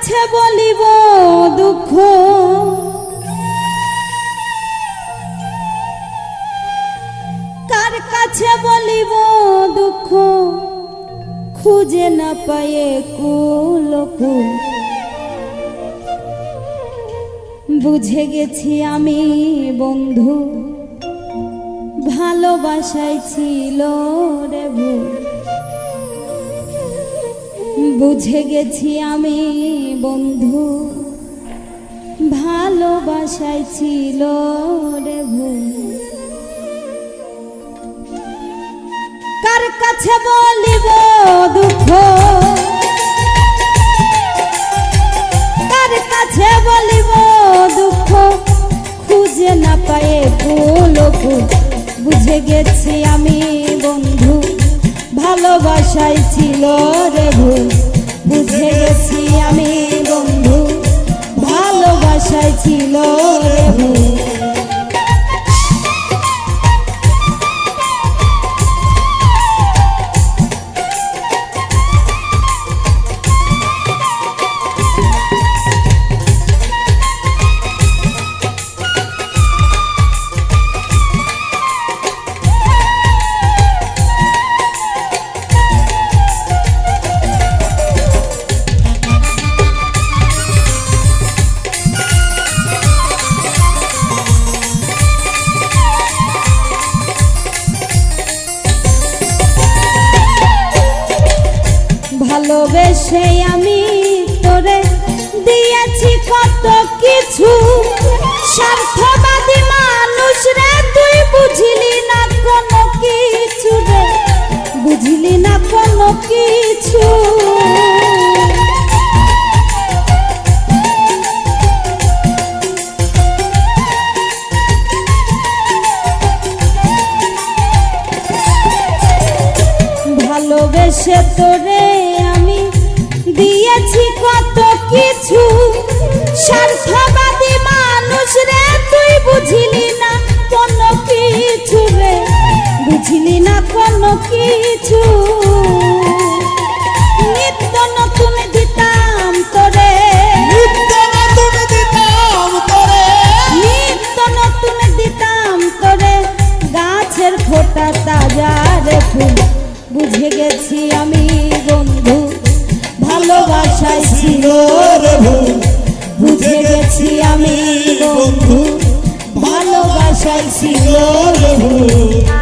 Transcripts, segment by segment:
কাছে বলিব দুঃখ। কার কাছে বলিব দুঃখ? খুঁজে না পায়ে কুলকু। বুঝে গেছি আমি বন্ধু ভালোবাসাই ছিল রে ভুল। বুঝে গেছি আমি, বন্ধু। ভালোবাসাই ছিল রে কার কাছে বলিব দুঃখ? কার কাছে বলিব দুঃখ? খুঁজে না পায়ে পুলক বুঝে গেছি আমি, বন্ধু। ভালোবাসাই ছিল রে ভুল। বুঝে গেছি আমি বন্ধু ভালোবাসাই ছিল রে বুঝলি না কোনো কিছু রে? বুঝলি না কোনো ভালোবেসে তোরে আমি দিয়েছি কত কিছু। স্বার্থবাদী বুঝলি না কোনো কিছু রে? বুঝলি না কোনো কিছু? নিত্য নতুন দিতাম তোরে। নিত্য নতুন দিতাম তোরে। নিত্য নতুন দিতাম তোরে। গাছের ফোটা তাজা রে ফুল। বুঝে গেছি আমি বন্ধু ভালোবাসায় ছিল রে ভুল। বুঝে গেছি আমি ভালোবাসায় ছিল রে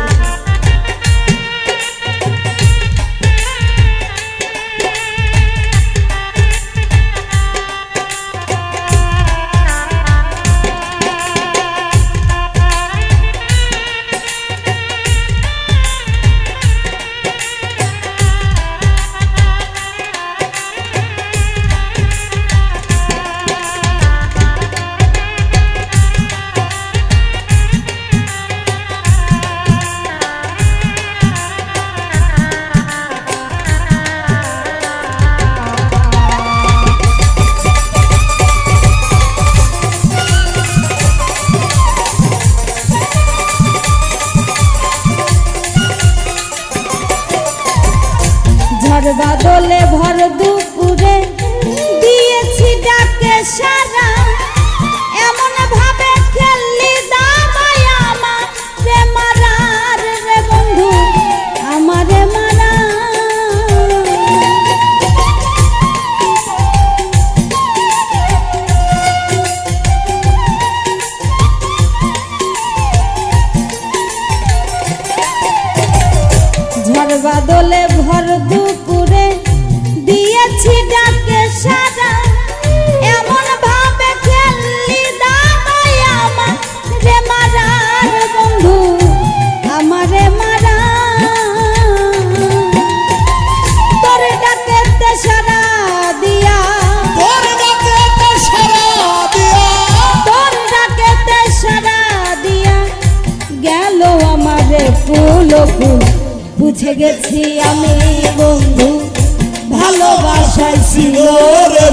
shut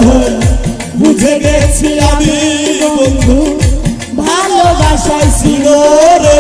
ভুল বুঝে গেছি আমি বন্ধু। ভালোবাসায় ছিল রে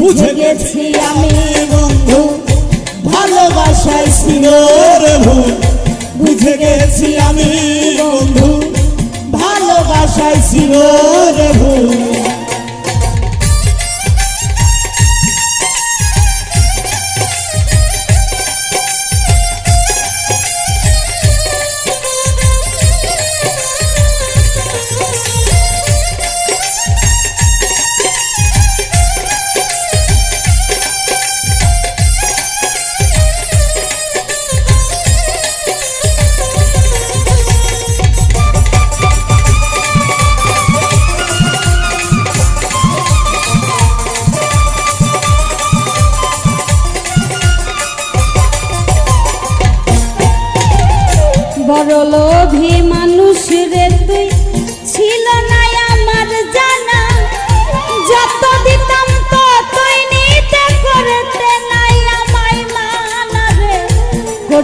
বুঝে গেছি। আমি বন্ধু ভালোবাসায় সিনোর ভুল বুঝে গেছি আমি বন্ধু ভালোবাসায় সিনোর ভুল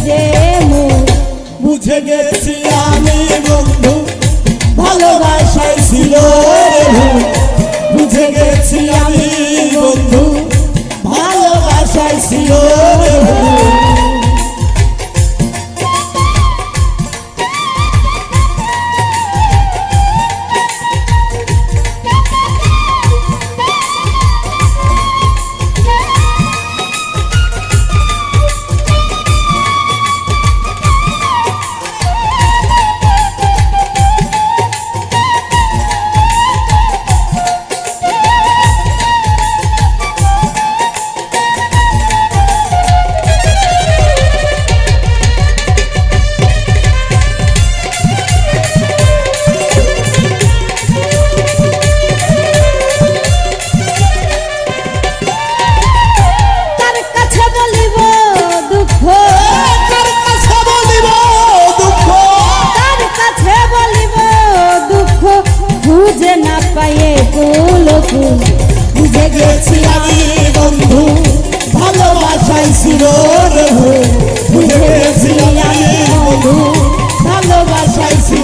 যে বুঝে গেছি আমি বন্ধু ভালোবাসায় ছিল বুঝে গেছি আমি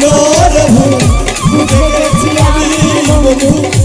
গো রঘু দেখেছি আমি নবমুখ